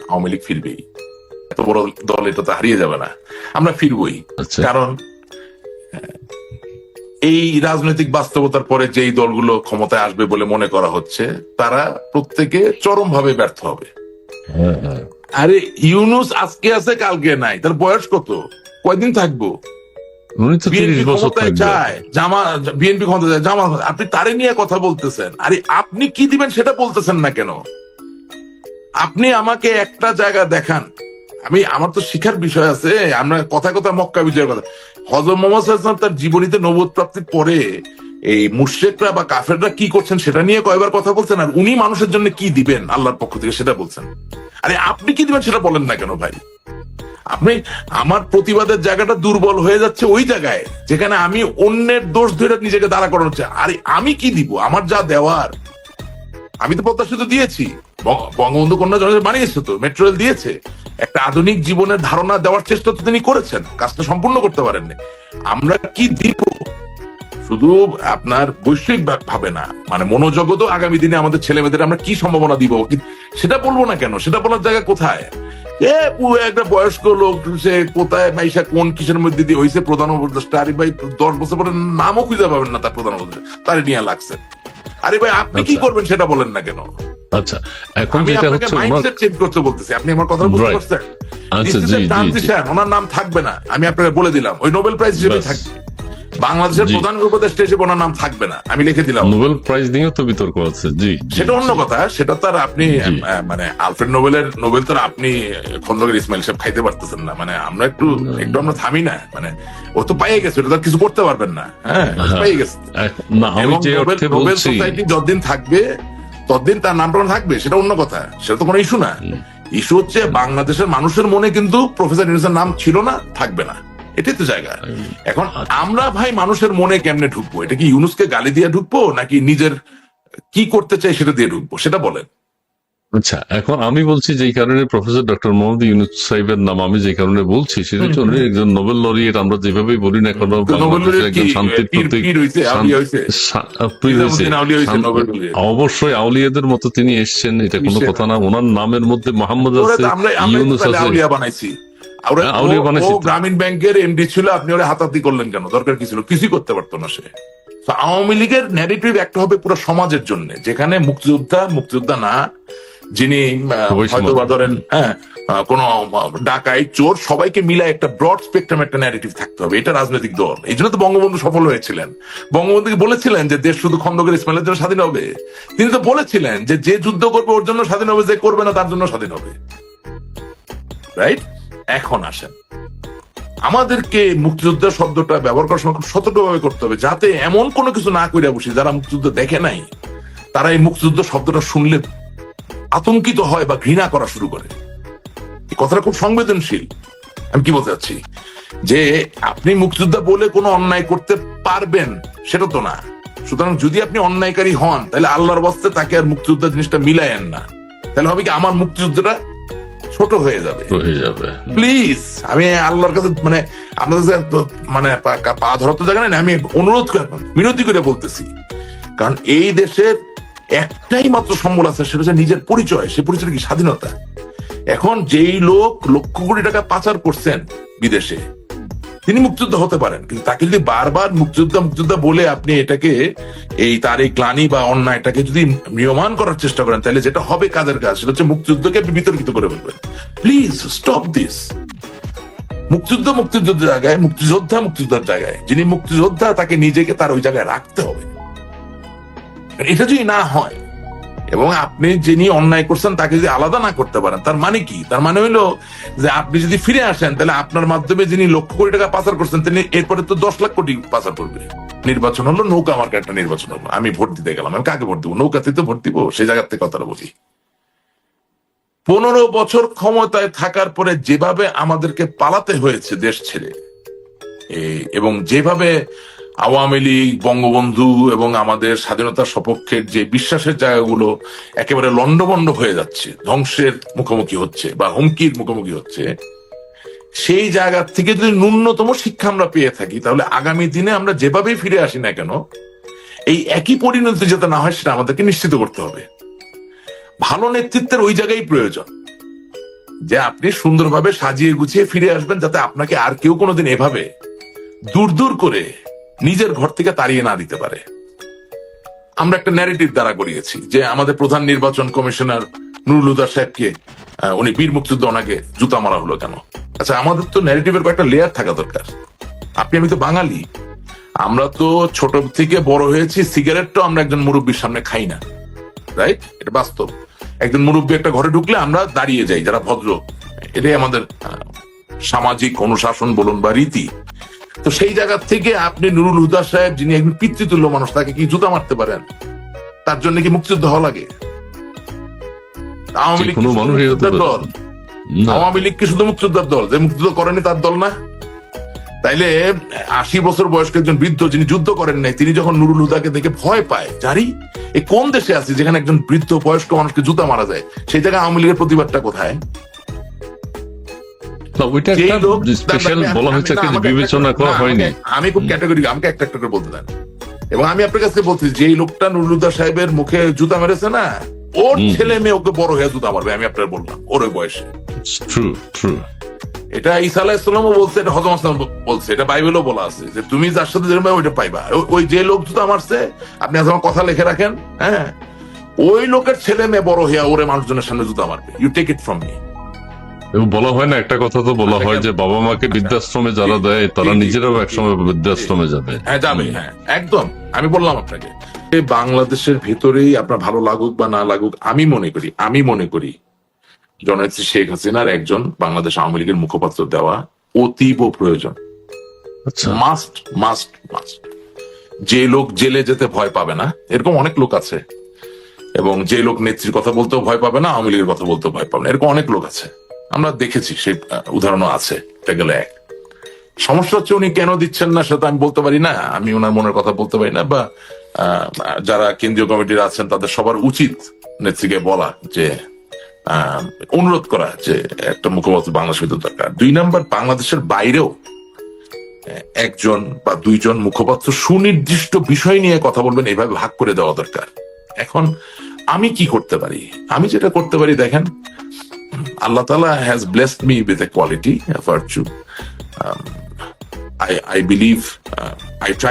আওয়ামী লীগ ফিরবেই। এত বড় দল এটা তো হারিয়ে যাবে না। আমরা ফিরবই। আচ্ছা। কারণ এই রাজনৈতিক বাস্তবতার পরে যেই দলগুলো ক্ষমতায় আসবে বলে মনে করা হচ্ছে তারা প্রত্যেকে চরম ভাবে ব্যর্থ হবে। হ্যাঁ হ্যাঁ। আরে ইউনুস আজকে আছে কালকে নাই। তার বয়স কত? কয়দিন থাকব? বিএনপি যায় জামা আপনি তারে নিয়ে কথা বলতেছেন। আরে আপনি কি দিবেন সেটা বলতেছেন না কেন? আপনি আমাকে একটা জায়গা দেখান। আমি, আমার তো শিখার বিষয় আছে, আমরা কথা কথা মক্কা বিজয়ের কথা। হজরত মোহাম্মদ তার জীবনীতে নবদ প্রাপ্তির পরে এই মুশ্রেকরা বা কাফেররা কি করছেন সেটা নিয়ে কয়বার কথা বলছেন আর উনি মানুষের জন্য কি দিবেন আল্লাহর পক্ষ থেকে সেটা বলছেন। আরে আপনি কি দিবেন সেটা বলেন না কেন ভাই? আপনি, আমার প্রতিবাদের জায়গাটা দুর্বল হয়ে যাচ্ছে ওই জায়গায়, যেখানে আমি অন্যের দোষ ধরে নিজেকে দাঁড়া করানো হচ্ছে আরে আমি কি দিব? আমার যা দেওয়ার, আমি তো সেতু দিয়েছি। বঙ্গবন্ধু কন্যা জনতা বানিয়েছে তো মেট্রো রেল দিয়েছে। একটা আধুনিক জীবনের ধারণা দেওয়ার চেষ্টা তো তিনি করেছেন কাজটা সম্পূর্ণ করতে পারেননি। আমরা কি দিব? শুধু আপনার বৈশ্বিক ভাবে না মানে মনোজগতও আগামী দিনে আমাদের ছেলে মেয়েদের আমরা কি সম্ভাবনা দিব? সেটা বলব না কেন? সেটা বলার জায়গা কোথায়? এ একটা বয়স্ক লোক সে কোথায় মাইশা কোন কিসের মধ্যে দিয়ে হয়েছে প্রধান উপদেষ্টা আরে ভাই দশ বছর পরে নামও খুঁজে পাবেন না তার প্রধান উপদেষ্টা তারে নিয়ে লাগছে। আরে ভাই আপনি কি আচ্ছা। করবেন সেটা বলেন না কেন? আচ্ছা এখন যেটা হচ্ছে মাইন্ডসেট চেঞ্জ করতে বলতেছি। আপনি আমার কথা বুঝতে পারছেন? আচ্ছা জি জি ওনার নাম থাকবে না। আমি আপনাকে বলে দিলাম ওই নোবেল প্রাইজ হিসেবে থাকবে। বাংলাদেশের প্রধান উপদেষ্টা হিসেবে ওনার নাম থাকবে না। আমি লিখে দিলাম। নোবেল প্রাইজ নিয়েও তো বিতর্ক আছে জি। সেটা অন্য কথা সেটা তার আপনি মানে আলফ্রেড নোবেলের নোবেল তো আপনি খন্দকার ইসমাইল সাহেব খাইতে পারতেছেন না। মানে আমরা একটু একটু আমরা থামি না। মানে ও তো পাইয়ে গেছে ওটা কিছু করতে পারবেন না। হ্যাঁ হ্যাঁ। পাইয়ে গেছে। না আমি যে অর্থে বলছি যতদিন থাকবে ততদিন তার নাম নামটা থাকবে সেটা অন্য কথা। সেটা তো কোনো ইস্যু না। ইস্যু হচ্ছে বাংলাদেশের মানুষের মনে কিন্তু প্রফেসর ইউনুসের নাম ছিল না থাকবে না। এটাই তো জায়গা। এখন আমরা ভাই মানুষের মনে কেমনে ঢুকবো? এটা কি ইউনুসকে গালি দিয়ে ঢুকবো নাকি নিজের কি করতে চাই সেটা দিয়ে ঢুকবো? সেটা বলেন। আচ্ছা এখন আমি বলছি যে কারণে প্রফেসর ডক্টর মোহাম্মদ ইউনুস সাহেবের নাম আমি যে কারণে বলছি সেটা হচ্ছে উনি একজন নোবেল লরিয়েট আমরা যেভাবেই বলি না কেন একজন শান্তির প্রতীক অবশ্যই আউলিয়াদের মতো তিনি এসছেন এটা কোনো কথা না। ওনার নামের মধ্যে মোহাম্মদ আছে ইউনুস আছে। আউলিয়া বানাইছি। ওরা- হ্যাঁ, আউলিয়া বানাইছি গ্রামীণ ব্যাংকের এমডি ছিল আপনি ওরা হাতাহাতি করলেন কেন? দরকার কি ছিল? কিছুই করতে পারতো না সে। আওয়ামী লীগের ন্যারেটিভ একটা হবে পুরো সমাজের জন্য যেখানে মুক্তিযোদ্ধা মুক্তিযোদ্ধা না যিনি হয়তো বা ধরেন হ্যাঁ কোন ডাকাই চোর সবাইকে মিলে একটা ব্রড স্পেকট্রাম একটা ন্যারেটিভ থাকতে হবে। এটা রাজনৈতিক দল। এই জন্য তো বঙ্গবন্ধু সফল হয়েছিলেন। বঙ্গবন্ধুকে বলেছিলেন যে দেশ শুধু খন্দকের ইসমাইলের জন্য স্বাধীন হবে। তিনি তো বলেছিলেন যে যে যুদ্ধ করবে ওর জন্য স্বাধীন হবে যে করবে না তার জন্য স্বাধীন হবে। রাইট এখন আসেন। আমাদেরকে মুক্তিযোদ্ধা শব্দটা ব্যবহার করার সময় খুব সতর্কভাবে করতে হবে যাতে এমন কোনো কিছু না করে বসি যারা মুক্তিযুদ্ধ দেখে নাই তারা এই মুক্তিযুদ্ধ শব্দটা শুনলে আতঙ্কিত হয় বা ঘৃণা করা শুরু করে। কথাটা খুব সংবেদনশীল। আমি কি বলতে চাচ্ছি? যে আপনি মুক্তিযোদ্ধা বলে কোনো অন্যায় করতে পারবেন সেটা তো না। সুতরাং যদি আপনি অন্যায়কারী হন তাহলে আল্লাহর বাস্তে তাকে আর মুক্তিযোদ্ধা জিনিসটা মিলায়েন না। তাহলে হবে কি আমার মুক্তিযুদ্ধটা ছোট হয়ে যাবে? প্লিজ আমি আল্লাহর কাছে মানে আপনাদের কাছে মানে পা- পা ধরা তো জায়গা নেই আমি অনুরোধ করে মিনতি করে বলতেছি। কারণ এই দেশের একটাই মাত্র সম্বল আছে, সেটা হচ্ছে নিজের পরিচয়। সে পরিচয় কি স্বাধীনতা? এখন যেই লোক লক্ষ কোটি টাকা পাচার করছেন বিদেশে, তিনি মুক্তিযোদ্ধা হতে পারেন, কিন্তু তাকে যদি বারবার মুক্তিযোদ্ধা মুক্তিযোদ্ধা বলে আপনি এটাকে এই তার এই গ্লানি বা অন্যায়টাকে যদি নিয়মান করার চেষ্টা করেন, তাহলে যেটা হবে কাদের কাজ? সেটা হচ্ছে মুক্তিযুদ্ধকে বিতর্কিত করে ফেলবেন প্লিজ স্টপ দিস মুক্তিযুদ্ধ মুক্তিযুদ্ধের জায়গায়, মুক্তিযোদ্ধা মুক্তিযোদ্ধার জায়গায়। যিনি মুক্তিযোদ্ধা, তাকে নিজেকে তার ওই জায়গায় রাখতে হবে। এটা যদি না হয়, এবং আপনি যিনি অন্যায় করছেন, তাকে যদি আলাদা না করতে পারেন, তার মানে কি? তার মানে হইল যে আপনি যদি ফিরে আসেন, তাহলে আপনার মাধ্যমে যিনি লক্ষ কোটি টাকা পাচার করছেন, তিনি এরপরে তো দশ লাখ কোটি পাচার করবে। নির্বাচন হলো নৌকা, আমার একটা নির্বাচন হলো। আমি ভোট দিতে গেলাম। আমি কাকে ভোট দিব? নৌকাতে তো ভোট দিব? সেই জায়গার থেকে কথাটা বলি। পনেরো বছর ক্ষমতায় থাকার পরে যেভাবে আমাদেরকে পালাতে হয়েছে দেশ ছেড়ে এবং যেভাবে আওয়ামী লীগ, বঙ্গবন্ধু এবং আমাদের স্বাধীনতার সপক্ষের যে বিশ্বাসের জায়গাগুলো একেবারে লন্ডভন্ড হয়ে যাচ্ছে, ধ্বংসের মুখোমুখি হচ্ছে বা হুমকির মুখোমুখি হচ্ছে, সেই জায়গা থেকে যদি ন্যূনতম শিক্ষা আমরা পেয়ে থাকি, তাহলে আগামী দিনে আমরা যেভাবেই ফিরে আসি না কেন, এই একই পরিণতি যাতে না হয় সেটা আমাদেরকে নিশ্চিত করতে হবে। ভালো নেতৃত্বের ওই জায়গায় প্রয়োজন, যে আপনি সুন্দরভাবে সাজিয়ে গুছিয়ে ফিরে আসবেন যাতে আপনাকে আর কেউ কোনোদিন এভাবে দূর দূর করে নিজের ঘর থেকে তাড়িয়ে না দিতে পারে। আমরা একটা ন্যারেটিভ দ্বারা করিয়েছি যে আমাদের প্রধান নির্বাচন কমিশনার নুরুল হুদা সাহেবকে উনি বীর মুক্তিযুদ্ধ ওনাকে জুতা মারা হলো কেন? আচ্ছা আমাদের তো ন্যারেটিভের কয়েকটা লেয়ার থাকা দরকার। আপনি, আমি তো বাঙালি। আমরা তো ছোট থেকে বড় হয়েছি সিগারেটটাও আমরা একজন মুরব্বীর সামনে খাই না। রাইট এটা বাস্তব। একজন মুরব্বী একটা ঘরে ঢুকলে আমরা দাঁড়িয়ে যাই, যারা ভদ্র। এটাই আমাদের সামাজিক অনুশাসন বলুন বা রীতি। তো সেই জায়গা থেকে আপনি নুরুল হুদা সাহেব যিনি একজন পিতৃতুল্য মানুষ তাকে কি জুতা মারতে পারেন? তার জন্য কি মুক্তিযুদ্ধ হওয়া লাগে? আওয়ামী লীগ দল? না। আওয়ামী লীগ কি শুধু মুক্তিযোদ্ধার দল? যে মুক্তিযুদ্ধ করেনি তার দল না? তাইলে আশি বছর বয়স্ক একজন বৃদ্ধ যিনি যুদ্ধ করেন নাই তিনি যখন নুরুল হুদাকে দেখে ভয় পায় জানি এ কোন দেশে আছি যেখানে একজন বৃদ্ধ বয়স্ক মানুষকে জুতা মারা যায়? সেই জায়গায় আওয়ামী লীগের প্রতিবাদটা কোথায়? না, ওইটা একটা স্পেশাল বলা হয়েছে না, কি যে আমাকে বিবেচনা করা হয়নি। আমি খুব ক্যাটাগরি আমাকে একটা একটা করে বলতে দেন। এবং আমি আপনার কাছে বলছি যে এই লোকটা নুরুলুদা সাহেবের মুখে জুতা মেরেছে না ওর ছেলে মেয়ে ওকে বড় হয়ে জুতা মারবে আমি আপনার বললাম ওর ওই বয়সে। ট্রু ট্রু এটা ঈসা আলাহ ইসলামও বলছে এটা হজম আসলাম বলছে এটা বাইবেলও বলা আছে যে তুমি যার সাথে যেরকম ওইটা পাইবা। ওই- ওই যে লোক জুতা মারছে আপনি আজ আমার কথা লিখে রাখেন হ্যাঁ? ওই লোকের ছেলে মেয়ে বড় হইয়া ওরে মানুষজনের সামনে জুতা মারবে। You take it from me এবং বলা হয় না একটা কথা তো বলা হয় যে বাবা মাকে বৃদ্ধাশ্রমে যারা দেয় তারা নিজেরাও একসময় বৃদ্ধাশ্রমে যাবে। হ্যাঁ যাবে হ্যাঁ একদম। আমি বললাম আপনাকে এই বাংলাদেশের ভেতরেই আপনার ভালো লাগুক বা না লাগুক আমি মনে করি আমি মনে করি জননেত্রী শেখ হাসিনার একজন বাংলাদেশ আওয়ামী লীগের মুখপাত্র দেওয়া অতীব প্রয়োজন। আচ্ছা। মাস্ট মাস্ট মাস্ট যে লোক জেলে যেতে ভয় পাবে না এরকম অনেক লোক আছে। এবং যে লোক নেত্রীর কথা বলতেও ভয় পাবে না আওয়ামী লীগের কথা বলতেও ভয় পাবে না এরকম অনেক লোক আছে। আমরা দেখেছি, সেই উদাহরণও আছে, এটা এক। সমস্যা হচ্ছে উনি কেন দিচ্ছেন না, সেটা আমি বলতে পারি না, আমি ওনার মনের কথা বলতে পারি না, বা যারা কেন্দ্রীয় কমিটির আছেন, তাদের সবার উচিত নেত্রীকে বলা যে অনুরোধ করা যে, একটা মুখপাত্র বাংলাদেশ হইতে দরকার। দুই নাম্বার, বাংলাদেশের বাইরেও একজন বা দুইজন মুখপাত্র সুনির্দিষ্ট বিষয় নিয়ে কথা বলবেন এইভাবে ভাগ করে দেওয়া দরকার। এখন, আমি কি করতে পারি? আমি যেটা করতে পারি, দেখেন Allah Ta'ala has blessed me with a quality, a virtue. Um, I, I believe uh, I try